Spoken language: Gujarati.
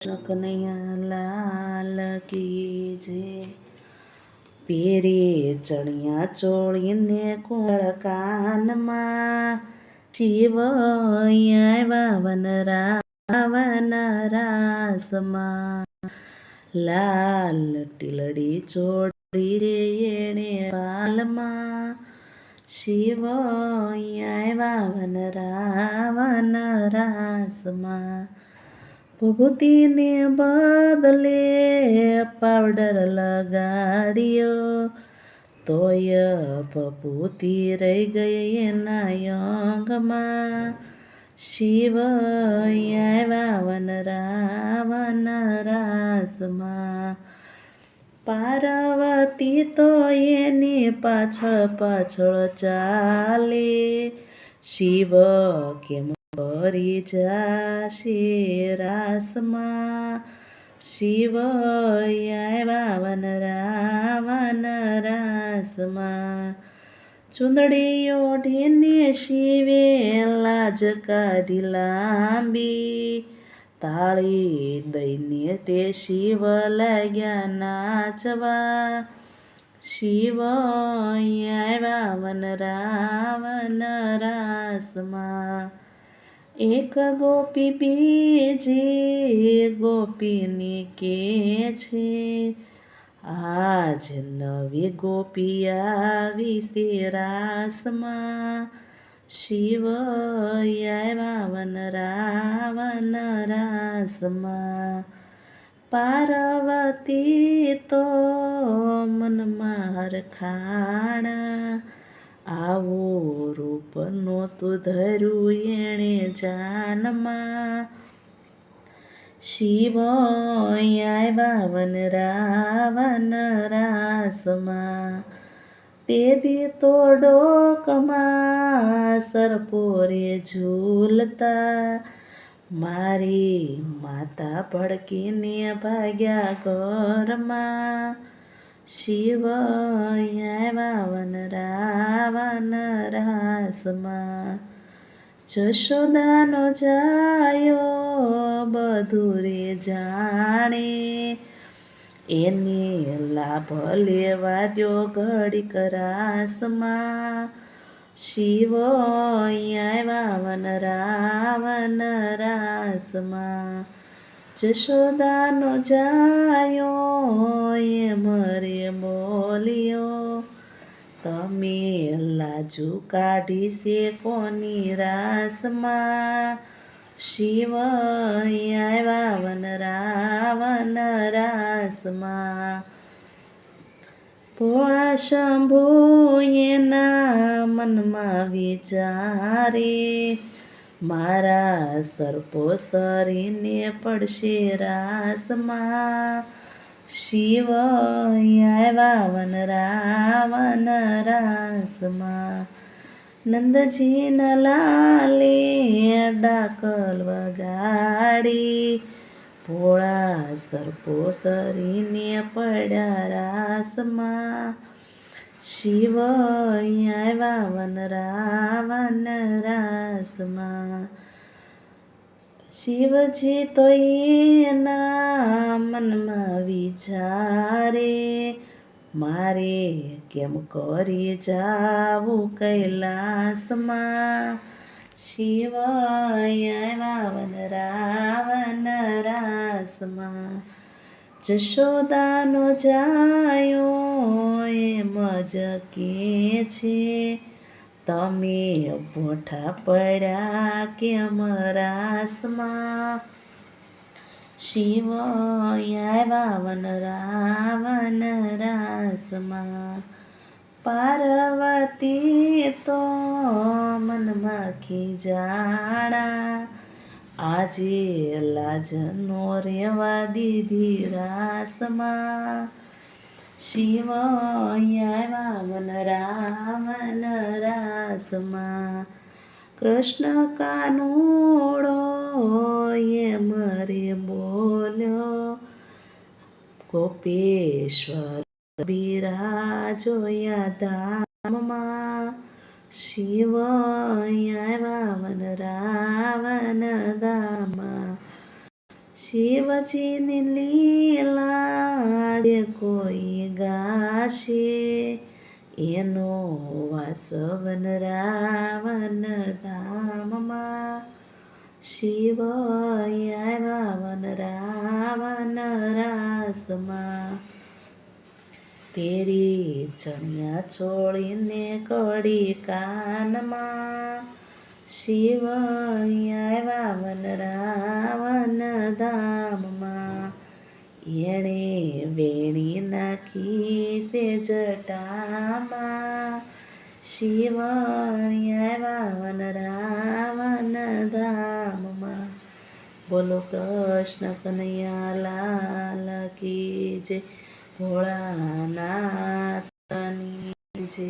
લાલ કી જે પેરે ચણિયા ચોળીને કોળ કાનમાં શિવ વાવન રાવન રાસમાં લાલ ટીલડી ચોળી રે એણે પાલમાં શિવ વાવન રાવન રાસમાં ભભૂતિને બદલે પાવડર લગાડ્યો તોય ભભૂતિ રહી ગઈ એના અંગમાં શિવ આવ્યા વન રાવન રાસમાં પાર્વતી તો એની પાછળ પાછળ ચાલે શિવ કેમ કરી જાશે રાસમાં. શિવ વાવન વન રાવન રાસમાં. ચુંદડી ઓઢીને શિવે લાજ કાઢી લાંબી. તાળી દઈને તે શિવ લાગ્યા નાચવા. શિવ આવ્યા વન રાવન રાસમાં. એક ગોપી બીજી ગોપીની કે છે? આજ નવી ગોપી આવી છે રાસમાં. શિવ આવ્યા વન રાવન રાસમાં. પાર્વતી તો મનમાં હરખાણા આવું રૂપ નહોતું ધર્યું એણે જાનમાં. શિવ આવ્યા વન રાવન રાસમાં. તે દી તો ડોકમાં સરપોરે ઝૂલતા. મારી માતા ભડકીને ભાગ્યા ઘરમાં. શિવ આવ્યા વન રાવન રાસમાં જશોદાનો જાયો બધું રે જાણે. એને લાભ લેવા દ્યો ઘડીક રાસમાં. શિવ વાવન વન રાવન રાસમાં. જશોદાનો જાયો, એ મરે તમે લાજુ કાઢી છે કોની રાસમાં? શિવ આવ્યા વન રાવન રાસમાં. ભોળા શંભુ એના મનમાં વિચારે, મારા સર્પો સરીને પડશે રાસમાં. શિવ વાવન રાવન રાસમાં. નંદજી લાલે ડાકલ વગાડી. ભોળા સરપો સરીને પડ્યા રાસમાં. શિવ વાવન રાવન રાસમાં. શિવજી તો એના કેમ કરી જાવું કૈલાસમાં. શિવાય વાવન વન રાવન રાસમાં. જશોદાનો જાયો એમ જ કે છે. તમે પોઠા પડ્યા કેમ રાસમાં? શિવ વાવન વન રાવન રાસમાં. પાર્વતી તો મનમાં ખીજાણા આજે લાજનો રેવા દીધી રાસમાં શિવ વાવન વન રાવન રાસમાં. કૃષ્ણ કાનુડો ગોપેશ્વર બિરાજોયા ધામમાં શિવ આવ્યા વન રાવન દામા શિવજીની લીલા જે કોઈ ગાશે એનો વાસવન રાવણ ધામમાં શિવ વાવન રાવન રાવણ રાસમાં પેરી ચણિયા છોડીને કડી કાનમાં શિવ આવ્યા રાવન ધામમાં. એણે વેણી નાખી સે જટામાં. શિવ આવ્યા વન ધામમાં. બોલો કૃષ્ણ કનૈયા લાલ કી જય ભોળાનાથની જય.